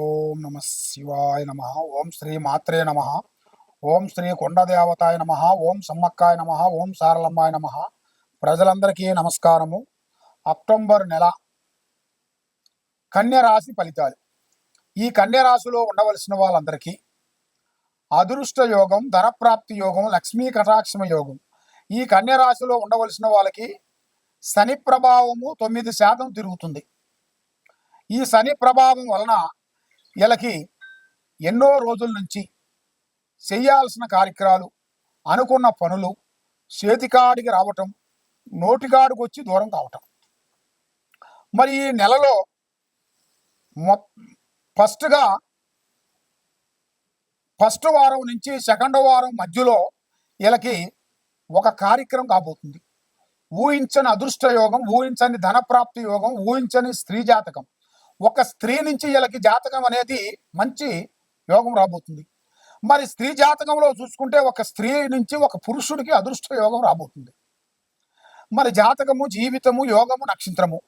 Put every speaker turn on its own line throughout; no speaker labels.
ఓం నమ శివాయ నమ ఓం శ్రీ మాత్రే నమ ఓం శ్రీ కొండదేవతాయ నమ ఓం సమ్మక్కాయ నమ ఓం సారలమ్మాయ నమ. ప్రజలందరికీ నమస్కారము. అక్టోబర్ నెల కన్యరాశి ఫలితాలు. ఈ కన్యరాశిలో ఉండవలసిన వాళ్ళందరికీ అదృష్ట యోగం ధనప్రాప్తి యోగం లక్ష్మీ కటాక్షమ యోగం. ఈ కన్యరాశిలో ఉండవలసిన వాళ్ళకి శని ప్రభావము తొమ్మిది శాతం తిరుగుతుంది. ఈ శని ప్రభావం వలన వీళ్ళకి ఎన్నో రోజుల నుంచి చేయాల్సిన కార్యక్రమాలు అనుకున్న పనులు చేతికాడికి రావటం నోటికాడికి వచ్చి దూరం కావటం. మరి ఈ నెలలో మొ ఫస్ట్గా ఫస్ట్ వారం నుంచి సెకండ్ వారం మధ్యలో వీళ్ళకి ఒక కార్యక్రమం కాబోతుంది. ఊహించని అదృష్ట యోగం ఊహించని ధనప్రాప్తి యోగం ఊహించని స్త్రీ జాతకం. ఒక స్త్రీ నుంచి వీళ్ళకి జాతకం అనేది మంచి యోగం రాబోతుంది. మరి స్త్రీ జాతకంలో చూసుకుంటే ఒక స్త్రీ నుంచి ఒక పురుషుడికి అదృష్ట యోగం రాబోతుంది. మరి జాతకము జీవితము యోగము నక్షత్రము.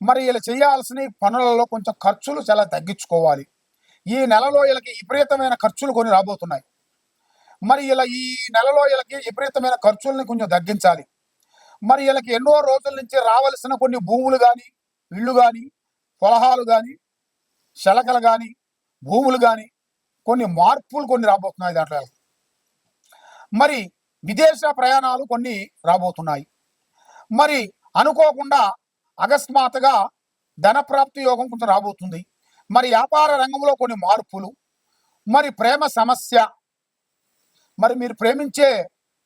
మరి వీళ్ళు చేయాల్సిన పనులలో కొంచెం ఖర్చులు చాలా తగ్గించుకోవాలి. ఈ నెలలో వీళ్ళకి విపరీతమైన ఖర్చులు కొన్ని రాబోతున్నాయి. మరి ఇలా ఈ నెలలో వీళ్ళకి విపరీతమైన ఖర్చుల్ని కొంచెం తగ్గించాలి. మరి వీళ్ళకి ఎన్నో రోజుల నుంచి రావలసిన కొన్ని భూములు కానీ ఇళ్ళు కానీ పొలహాలు కానీ శలకలు కానీ భూములు కానీ కొన్ని మార్పులు కొన్ని రాబోతున్నాయి దాంట్లో. మరి విదేశ ప్రయాణాలు కొన్ని రాబోతున్నాయి. మరి అనుకోకుండా అకస్మాత్తుగా ధనప్రాప్తి యోగం కొంత రాబోతుంది. మరి వ్యాపార రంగంలో కొన్ని మార్పులు మరి ప్రేమ సమస్య మరి మీరు ప్రేమించే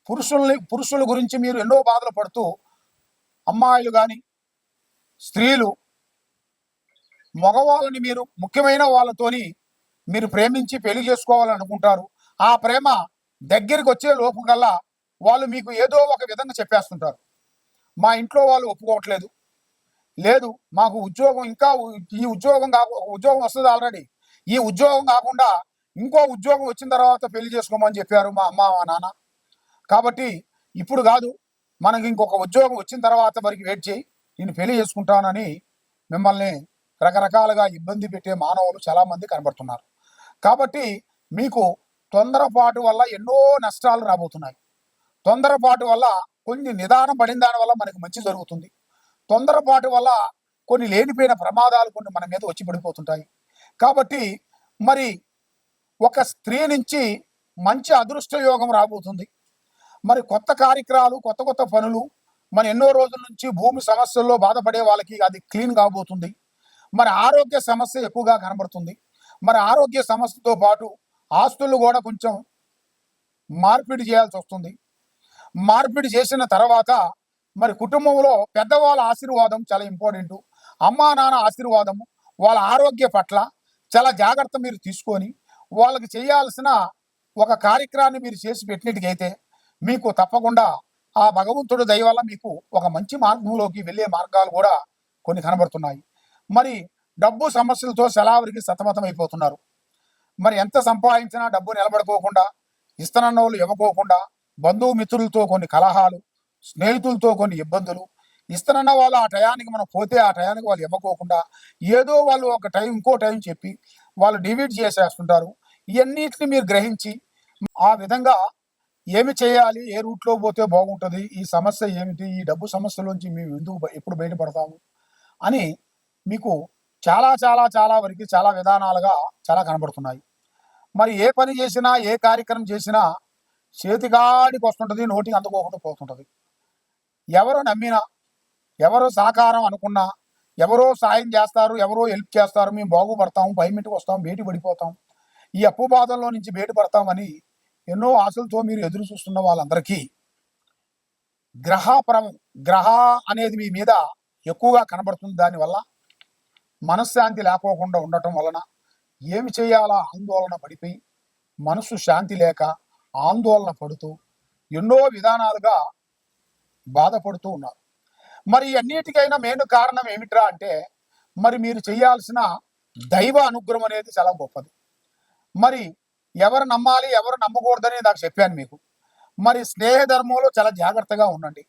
పురుషుల్ని పురుషుల గురించి మీరు ఎన్నో బాధలు పడుతూ అమ్మాయిలు కానీ స్త్రీలు మగవాళ్ళని మీరు ముఖ్యమైన వాళ్ళతోని మీరు ప్రేమించి పెళ్ళి చేసుకోవాలనుకుంటారు. ఆ ప్రేమ దగ్గరికి వచ్చే లోపు కల్లా వాళ్ళు మీకు ఏదో ఒక విధంగా చెప్పేస్తుంటారు. మా ఇంట్లో వాళ్ళు ఒప్పుకోవట్లేదు. లేదు మాకు ఉద్యోగం ఇంకా ఈ ఉద్యోగం కాకు ఉద్యోగం వస్తుంది ఆల్రెడీ. ఈ ఉద్యోగం కాకుండా ఇంకో ఉద్యోగం వచ్చిన తర్వాత పెళ్ళి చేసుకోమని చెప్పారు మా అమ్మ మా నాన్న. కాబట్టి ఇప్పుడు కాదు మనకి ఇంకొక ఉద్యోగం వచ్చిన తర్వాత వరకు వెయిట్ చేయి. నేను పెళ్ళి చేసుకుంటానని మిమ్మల్ని రకరకాలుగా ఇబ్బంది పెట్టే మానవులు చాలా మంది కనబడుతున్నారు. కాబట్టి మీకు తొందరపాటు వల్ల ఎన్నో నష్టాలు రాబోతున్నాయి. తొందరపాటు వల్ల కొన్ని నిదానం పడిన దాని వల్ల మనకి మంచి జరుగుతుంది. తొందరపాటు వల్ల కొన్ని లేనిపోయిన ప్రమాదాలు కొన్ని మన మీద వచ్చి పడిపోతుంటాయి. కాబట్టి మరి ఒక స్త్రీ నుంచి మంచి అదృష్ట యోగం రాబోతుంది. మరి కొత్త కార్యక్రమాలు కొత్త కొత్త పనులు మన ఎన్నో రోజుల నుంచి భూమి సమస్యల్లో బాధపడే వాళ్ళకి అది క్లీన్ కాబోతుంది. మరి ఆరోగ్య సమస్య ఎక్కువగా కనబడుతుంది. మరి ఆరోగ్య సమస్యతో పాటు ఆస్తులు కూడా కొంచెం మార్పిడి చేయాల్సి వస్తుంది. మార్పిడి చేసిన తర్వాత మరి కుటుంబంలో పెద్దవాళ్ళ ఆశీర్వాదం చాలా ఇంపార్టెంట్. అమ్మా నాన్న ఆశీర్వాదము వాళ్ళ ఆరోగ్య పట్ల చాలా జాగ్రత్త మీరు తీసుకొని వాళ్ళకి చేయాల్సిన ఒక కార్యక్రమాన్ని మీరు చేసి పెట్టినట్టుకైతే మీకు తప్పకుండా ఆ భగవంతుడు దయ వల్ల మీకు ఒక మంచి మార్గంలోకి వెళ్ళే మార్గాలు కూడా కొన్ని కనబడుతున్నాయి. మరి డబ్బు సమస్యలతో సెలావరికి సతమతం అయిపోతున్నారు మరి ఎంత సంపాదించినా డబ్బు నిలబడుకోకుండా ఇస్తనన్న వాళ్ళు ఇవ్వకోకుండా బంధుమిత్రులతో కొన్ని కలహాలు స్నేహితులతో కొన్ని ఇబ్బందులు ఇస్తనన్న వాళ్ళు ఆ టయానికి మనం పోతే ఆ టయానికి వాళ్ళు ఇవ్వకోకుండా ఏదో వాళ్ళు ఒక టైం ఇంకో టైం చెప్పి వాళ్ళు డివైడ్ చేసేస్తుంటారు. ఇవన్నిటిని మీరు గ్రహించి ఆ విధంగా ఏమి చేయాలి ఏ రూట్లో పోతే బాగుంటుంది ఈ సమస్య ఏమిటి ఈ డబ్బు సమస్యలోంచి మేము ఎందుకు ఎప్పుడు బయటపడతాము అని మీకు చాలా చాలా చాలా వరకు చాలా విధానాలుగా చాలా కనబడుతున్నాయి. మరి ఏ పని చేసినా ఏ కార్యక్రమం చేసినా చేతికాడికి వస్తుంటుంది నోటికి అందుకోకుండా పోతుంటుంది. ఎవరు నమ్మినా ఎవరు సహకారం అనుకున్నా ఎవరో సాయం చేస్తారు ఎవరో హెల్ప్ చేస్తారు మేము బాగుపడతాం పైమింటికి వస్తాం బయట పడిపోతాం ఈ అప్పు బాధల్లో నుంచి బయటపడతామని ఎన్నో ఆశలతో మీరు ఎదురు చూస్తున్న వాళ్ళందరికీ గ్రహ ప్ర గ్రహ అనేది మీ మీద ఎక్కువగా కనబడుతుంది. దానివల్ల మనశ్శాంతి లేకోకుండా ఉండటం వలన ఏమి చేయాలా ఆందోళన పడిపోయి మనసు శాంతి లేక ఆందోళన పడుతూ ఎన్నో విధానాలుగా బాధపడుతూ ఉన్నారు. మరి అన్నిటికైనా మెయిన్ కారణం ఏమిట్రా అంటే మరి మీరు చేయాల్సిన దైవ అనుగ్రహం అనేది చాలా గొప్పది. మరి ఎవరు నమ్మాలి ఎవరు నమ్మకూడదని నాకు చెప్పాను మీకు. మరి స్నేహ ధర్మంలో చాలా జాగ్రత్తగా ఉండండి.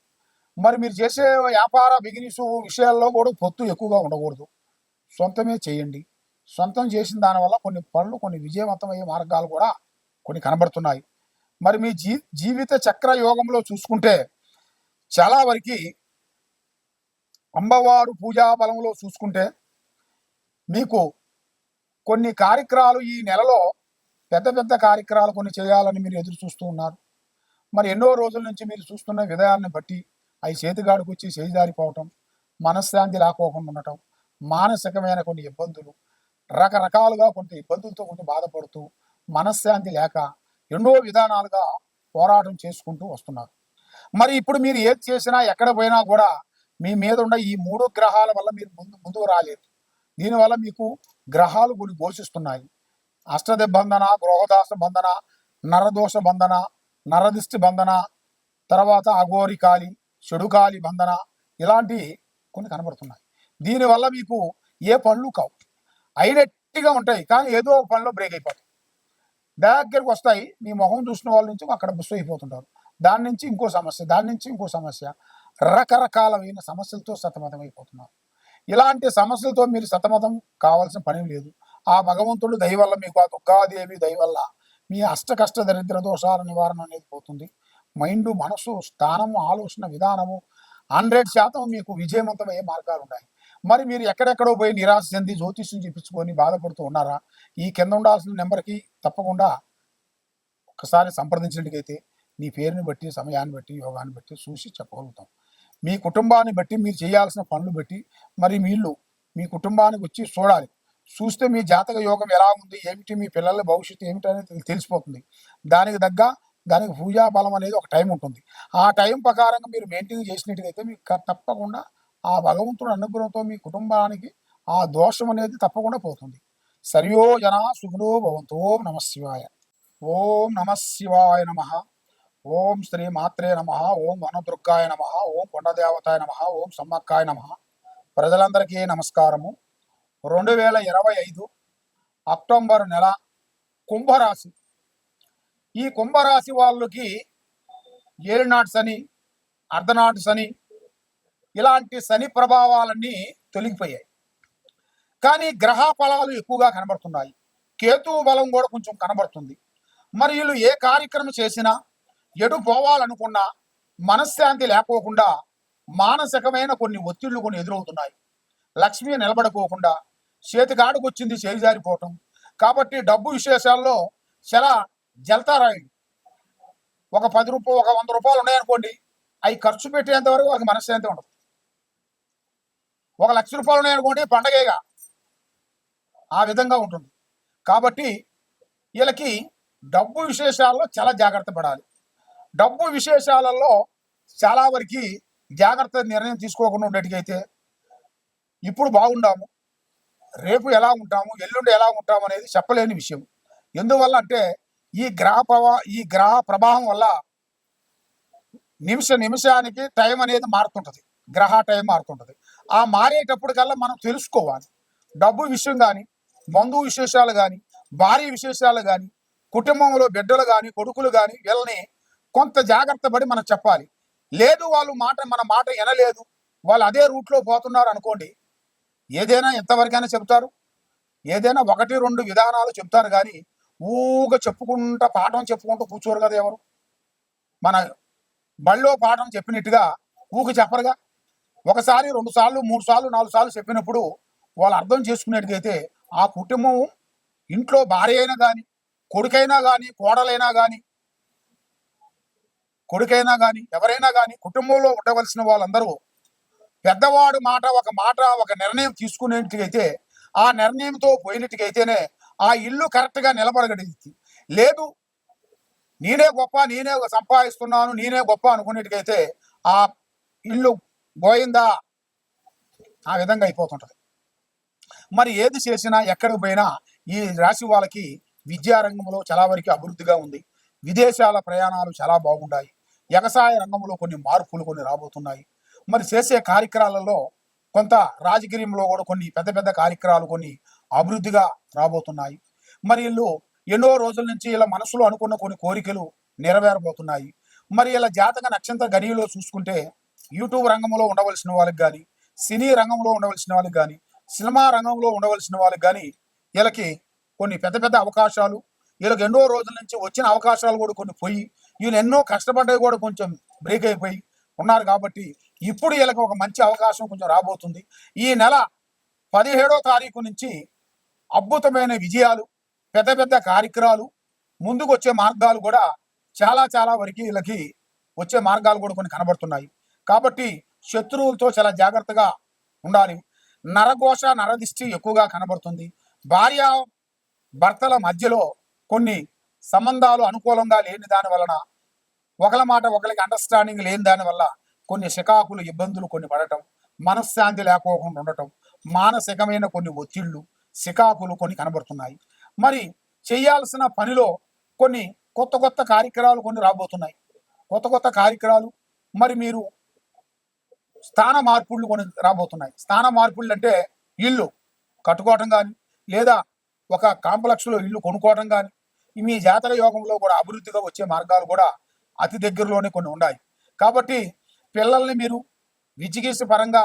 మరి మీరు చేసే వ్యాపార బిజినెస్ విషయాల్లో కూడా పొత్తు ఎక్కువగా ఉండకూడదు. సొంతమే చేయండి. సొంతం చేసిన దానివల్ల కొన్ని పనులు కొన్ని విజయవంతమయ్యే మార్గాలు కూడా కొన్ని కనబడుతున్నాయి. మరి మీ జీ జీవిత చక్ర యోగంలో చూసుకుంటే చాలా వరకు అమ్మవారు పూజా బలంలో చూసుకుంటే మీకు కొన్ని కార్యక్రమాలు ఈ నెలలో పెద్ద పెద్ద కార్యక్రమాలు కొన్ని చేయాలని మీరు ఎదురు చూస్తూ ఉన్నారు. మరి ఎన్నో రోజుల నుంచి మీరు చూస్తున్న విధాయాన్ని బట్టి అవి చేతిగాడికి వచ్చి చేయిదారిపోవటం మనశ్శాంతి లేకోకుండా ఉండటం మానసికమైన కొన్ని ఇబ్బందులు రకరకాలుగా కొంత ఇబ్బందులతో కొంచెం బాధపడుతూ మనశ్శాంతి లేక ఎన్నో విధానాలుగా పోరాటం చేసుకుంటూ వస్తున్నారు. మరి ఇప్పుడు మీరు ఏది చేసినా ఎక్కడ పోయినా కూడా మీ మీద ఉన్న ఈ మూడు గ్రహాల వల్ల మీరు ముందు ముందుకు రాలేదు దీనివల్ల మీకు గ్రహాలు కొన్ని ఘోషిస్తున్నాయి. అష్టదిబంధన గృహదాస బంధన నరదోష బంధన నరదిష్టి బంధన తర్వాత అఘోరి కాలి చెడుకాలి బంధన ఇలాంటి కొన్ని కనబడుతున్నాయి. దీనివల్ల మీకు ఏ పనులు కావు. అయినట్టుగా ఉంటాయి కానీ ఏదో ఒక పనిలో బ్రేక్ అయిపోతాయి దగ్గరికి వస్తాయి మీ మొహం చూసిన వాళ్ళ నుంచి అక్కడ బుస్ అయిపోతుంటారు. దాని నుంచి ఇంకో సమస్య దాని నుంచి ఇంకో సమస్య. రకరకాలమైన సమస్యలతో సతమతం అయిపోతున్నారు. ఇలాంటి సమస్యలతో మీరు సతమతం కావాల్సిన పని లేదు. ఆ భగవంతుడు దయ వల్ల మీకు ఆ దుర్గాదేవి దయ వల్ల మీ అష్ట కష్ట దరిద్ర దోషాల నివారణ అనేది పోతుంది. మైండ్ మనసు స్థానము ఆలోచన విధానము హండ్రెడ్ శాతం మీకు విజయవంతమయ్యే మార్గాలు ఉన్నాయి మరి మీరు ఎక్కడెక్కడో పోయి నిరాశ చెంది జ్యోతిష్యం చెప్పించుకొని బాధపడుతూ ఉన్నారా? ఈ కింద ఉండాల్సిన నెంబర్కి తప్పకుండా ఒకసారి సంప్రదించినట్టుకైతే మీ పేరుని బట్టి సమయాన్ని బట్టి యోగాన్ని బట్టి చూసి చెప్పగలుగుతాం. మీ కుటుంబాన్ని బట్టి మీరు చేయాల్సిన పనులు బట్టి మరి వీళ్ళు మీ కుటుంబానికి వచ్చి చూడాలి. చూస్తే మీ జాతక యోగం ఎలా ఉంది? ఏమిటి? మీ పిల్లల భవిష్యత్తు ఏమిటి అనేది తెలిసిపోతుంది. దానికి తగ్గ దానికి పూజా బలం అనేది ఒక టైం ఉంటుంది. ఆ టైం ప్రకారంగా మీరు మెయింటైన్ చేసినట్టుగైతే మీకు తప్పకుండా ఆ భగవంతుడు అనుగ్రహంతో మీ కుటుంబానికి ఆ దోషం అనేది తప్పకుండా పోతుంది. సరియో జన సుఖినో భవంతు ఓం నమ శివాయ. ఓం నమ శివాయ నమ. ఓం శ్రీ మాత్రే నమ. ఓం వనదుర్గాయ నమ. ఓం కొండదేవతాయ నమ. ఓం సమ్మక్కాయ నమ. ప్రజలందరికీ నమస్కారము. రెండు వేల ఇరవై ఐదు అక్టోబర్ నెల కుంభరాశి. ఈ కుంభరాశి వాళ్ళకి ఏలినాటి శని అర్ధనాట్స్ శని ఇలాంటి శని ప్రభావాలన్నీ తొలగిపోయాయి. కానీ గ్రహ ఫలాలు ఎక్కువగా కనబడుతున్నాయి. కేతువు బలం కూడా కొంచెం కనబడుతుంది. మరి వీళ్ళు ఏ కార్యక్రమం చేసినా ఎటు పోవాలనుకున్నా మనశ్శాంతి లేకోకుండా మానసికమైన కొన్ని ఒత్తిళ్ళు కొన్ని ఎదురవుతున్నాయి. లక్ష్మి నిలబడుకోకుండా చేతికాడికి వచ్చింది చేజారిపోవటం కాబట్టి డబ్బు విశేషాల్లో చాలా జల్తారాయి. ఒక పది రూపాయలు ఒక వంద రూపాయలు ఉన్నాయనుకోండి అవి ఖర్చు పెట్టేంత వరకు వాళ్ళకి మనశ్శాంతి ఉండదు. ఒక లక్ష రూపాయలు ఉన్నాయనుకోండి పండగేగా. ఆ విధంగా ఉంటుంది. కాబట్టి వీళ్ళకి డబ్బు విశేషాల్లో చాలా జాగ్రత్త పడాలి. డబ్బు విశేషాలలో చాలా వరకు జాగ్రత్త నిర్ణయం తీసుకోకుండా ఉండేటికైతే ఇప్పుడు బాగుండాము. రేపు ఎలా ఉంటాము ఎల్లుండి ఎలా ఉంటాము అనేది చెప్పలేని విషయం. ఎందువల్ల అంటే ఈ గ్రహ ప్రభా ఈ గ్రహ ప్రభావం వల్ల నిమిష నిమిషానికి టైం అనేది మారుతుంటుంది. గ్రహ టైం మారుతుంటుంది. ఆ మారేటప్పుడు కల్లా మనం తెలుసుకోవాలి. డబ్బు విషయం కానీ బంధువు విశేషాలు కానీ భార్య విశేషాలు కానీ కుటుంబంలో బిడ్డలు కానీ కొడుకులు కానీ వీళ్ళని కొంత జాగ్రత్త పడి మనం చెప్పాలి. లేదు వాళ్ళు మాట మన మాట వినలేదు వాళ్ళు అదే రూట్లో పోతున్నారు అనుకోండి ఏదైనా ఎంతవరకైనా చెప్తారు ఏదైనా ఒకటి రెండు విధానాలు చెప్తారు కానీ ఊగ చెప్పుకుంటా పాఠం చెప్పుకుంటూ కూర్చోరు కదా ఎవరు? మన బళ్ళో పాఠం చెప్పినట్టుగా ఊక చెప్పరుగా? ఒకసారి రెండు సార్లు మూడు సార్లు నాలుగు సార్లు చెప్పినప్పుడు వాళ్ళు అర్థం చేసుకునేట్టుగైతే ఆ కుటుంబం ఇంట్లో భార్య అయినా కానీ కొడుకైనా కానీ కోడలైనా కానీ కొడుకైనా కానీ ఎవరైనా కానీ కుటుంబంలో ఉండవలసిన వాళ్ళందరూ పెద్దవాడు మాట ఒక మాట ఒక నిర్ణయం తీసుకునేట్టుగైతే ఆ నిర్ణయంతో పోయినట్టుగైతేనే ఆ ఇల్లు కరెక్ట్గా నిలబడగలిగింది. లేదు నేనే గొప్ప నేనే సంపాదిస్తున్నాను నేనే గొప్ప అనుకునేట్టుగైతే ఆ ఇల్లు పోయిందా? ఆ విధంగా అయిపోతుంటది. మరి ఏది చేసినా ఎక్కడికి పోయినా ఈ రాశి వాళ్ళకి విద్యారంగంలో చాలా వరకు అభివృద్ధిగా ఉంది. విదేశాల ప్రయాణాలు చాలా బాగుంటాయి వ్యవసాయ రంగంలో కొన్ని మార్పులు కొన్ని రాబోతున్నాయి. మరి చేసే కార్యక్రమాలలో కొంత రాజకీయంలో కూడా కొన్ని పెద్ద పెద్ద కార్యక్రమాలు కొన్ని అభివృద్ధిగా రాబోతున్నాయి. మరి వీళ్ళు ఎన్నో రోజుల నుంచి ఇలా మనసులో అనుకున్న కొన్ని కోరికలు నెరవేరబోతున్నాయి. మరి ఇలా జాతక నక్షత్ర గడియలో చూసుకుంటే యూట్యూబ్ రంగంలో ఉండవలసిన వాళ్ళకి కానీ సినీ రంగంలో ఉండవలసిన వాళ్ళకి కానీ సినిమా రంగంలో ఉండవలసిన వాళ్ళకి కానీ వీళ్ళకి కొన్ని పెద్ద పెద్ద అవకాశాలు వీళ్ళకి ఎన్నో రోజుల నుంచి వచ్చిన అవకాశాలు కూడా కొన్ని పోయి వీళ్ళు ఎన్నో కష్టపడ్డవి కూడా కొంచెం బ్రేక్ అయిపోయి ఉన్నారు కాబట్టి ఇప్పుడు వీళ్ళకి ఒక మంచి అవకాశం కొంచెం రాబోతుంది. ఈ నెల పదిహేడో తారీఖు నుంచి అద్భుతమైన విజయాలు పెద్ద పెద్ద కార్యక్రమాలు ముందుకు వచ్చే మార్గాలు కూడా చాలా చాలా వరకు వీళ్ళకి వచ్చే మార్గాలు కూడా కొన్ని కనబడుతున్నాయి. కాబట్టి శత్రువులతో చాలా జాగ్రత్తగా ఉండాలి. నరఘోష నరదిష్టి ఎక్కువగా కనబడుతుంది. భార్య భర్తల మధ్యలో కొన్ని సంబంధాలు అనుకూలంగా లేని దాని వలన ఒకల మాట ఒకరికి అండర్స్టాండింగ్ లేని దాని వల్ల కొన్ని శికాకులు ఇబ్బందులు కొన్ని పడటం మనశ్శాంతి లేకోకుండా ఉండటం మానసికమైన కొన్ని ఒత్తిళ్ళు శికాకులు కొన్ని కనబడుతున్నాయి. మరి చేయాల్సిన పనిలో కొన్ని కొత్త కొత్త కార్యక్రమాలు కొన్ని రాబోతున్నాయి. కొత్త కొత్త కార్యక్రమాలు మరి మీరు స్థాన మార్పులు కొన్ని రాబోతున్నాయి. స్థాన మార్పులు అంటే ఇల్లు కట్టుకోవటం కానీ లేదా ఒక కాంప్లెక్స్లో ఇల్లు కొనుక్కోవటం కానీ మీ జాతర యోగంలో కూడా అభివృద్ధిగా వచ్చే మార్గాలు కూడా అతి దగ్గరలోనే కొన్ని ఉన్నాయి. కాబట్టి పిల్లల్ని మీరు విజిగీస పరంగా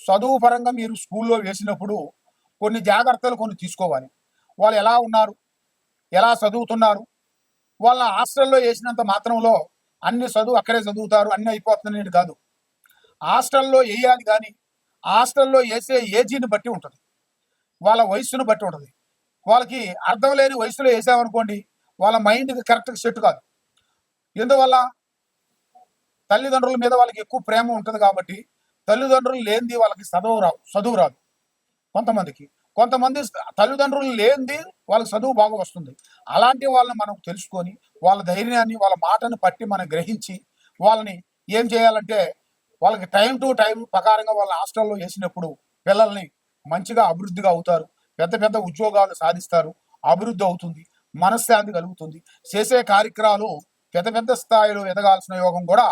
చదువు పరంగా మీరు స్కూల్లో వేసినప్పుడు కొన్ని జాగ్రత్తలు కొన్ని తీసుకోవాలి. వాళ్ళు ఎలా ఉన్నారు? ఎలా చదువుతున్నారు? వాళ్ళ హాస్టల్లో వేసినంత మాత్రంలో అన్ని చదువు అక్కడే చదువుతారు అన్ని అయిపోతుందని కాదు. హాస్టల్లో వేయాలి కానీ హాస్టల్లో వేసే ఏజీని బట్టి ఉంటుంది. వాళ్ళ వయసును బట్టి ఉంటుంది. వాళ్ళకి అర్థం లేని వయసులో వేసామనుకోండి వాళ్ళ మైండ్కి కరెక్ట్గా సెట్ కాదు. ఎందువల్ల? తల్లిదండ్రుల మీద వాళ్ళకి ఎక్కువ ప్రేమ ఉంటుంది కాబట్టి తల్లిదండ్రులు లేనిది వాళ్ళకి చదువు రావు చదువు రాదు. కొంతమందికి. కొంతమంది తల్లిదండ్రులు లేనిది వాళ్ళకి చదువు బాగా వస్తుంది. అలాంటి వాళ్ళని మనం తెలుసుకొని వాళ్ళ ధైర్యాన్ని వాళ్ళ మాటను పట్టి మనం గ్రహించి వాళ్ళని ఏం చేయాలంటే వాళ్ళకి టైం టు టైం ప్రకారంగా వాళ్ళ హాస్టల్లో వేసినప్పుడు పిల్లల్ని మంచిగా అభివృద్ధిగా అవుతారు. పెద్ద పెద్ద ఉద్యోగాలు సాధిస్తారు. అభివృద్ధి అవుతుంది. మనశ్శాంతి కలుగుతుంది. చేసే కార్యక్రమాలు పెద్ద పెద్ద స్థాయిలో ఎదగాల్సిన యోగం కూడా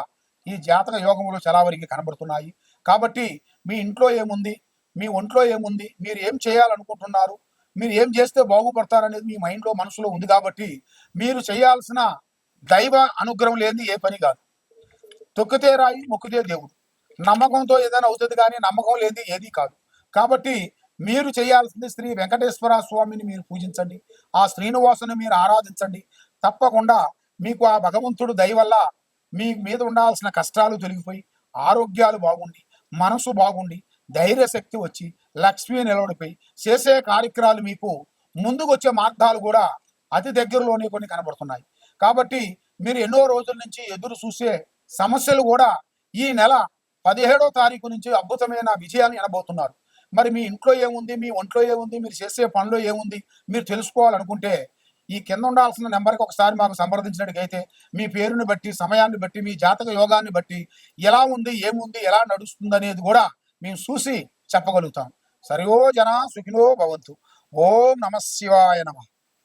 ఈ జాతక యోగంలో చాలా వరకు కనబడుతున్నాయి. కాబట్టి మీ ఇంట్లో ఏముంది? మీ ఒంట్లో ఏముంది? మీరు ఏం చేయాలనుకుంటున్నారు? మీరు ఏం చేస్తే బాగుపడతారనేది మీ మైండ్లో మనసులో ఉంది కాబట్టి మీరు చేయాల్సిన దైవ అనుగ్రహం లేని ఏ పని కాదు. తొక్కితే రాయి మొక్కితే దేవుడు. నమ్మకంతో ఏదైనా అవుతుంది కానీ నమ్మకం లేనిది ఏది కాదు. కాబట్టి మీరు చేయాల్సింది శ్రీ వెంకటేశ్వర స్వామిని మీరు పూజించండి. ఆ శ్రీనివాసుని మీరు ఆరాధించండి. తప్పకుండా మీకు ఆ భగవంతుడు దయ వల్ల మీ మీద ఉండాల్సిన కష్టాలు తొలగిపోయి ఆరోగ్యాలు బాగుండి మనసు బాగుండి ధైర్యశక్తి వచ్చి లక్ష్మి నిలబడిపోయి చేసే కార్యక్రమాలు మీకు ముందుకు వచ్చే మార్గాలు కూడా అతి దగ్గరలోనే కొన్ని కనబడుతున్నాయి. కాబట్టి మీరు ఎన్నో రోజుల నుంచి ఎదురు చూసే సమస్యలు కూడా ఈ నెల పదిహేడో తారీఖు నుంచి అద్భుతమైన విజయాలు ఎనబోతున్నారు మరి మీ ఇంట్లో ఏముంది? మీ ఒంట్లో ఏముంది? మీరు చేసే పనిలో ఏముంది? మీరు తెలుసుకోవాలనుకుంటే ఈ కింద ఉండాల్సిన నెంబర్కి ఒకసారి మాకు సంప్రదించినట్టుగైతే మీ పేరుని బట్టి సమయాన్ని బట్టి మీ జాతక యోగాన్ని బట్టి ఎలా ఉంది ఏముంది ఎలా నడుస్తుంది అనేది కూడా మేము చూసి చెప్పగలుగుతాం. సరియో జన సుఖినో భవంతు. ఓం నమ శివాయ నమ.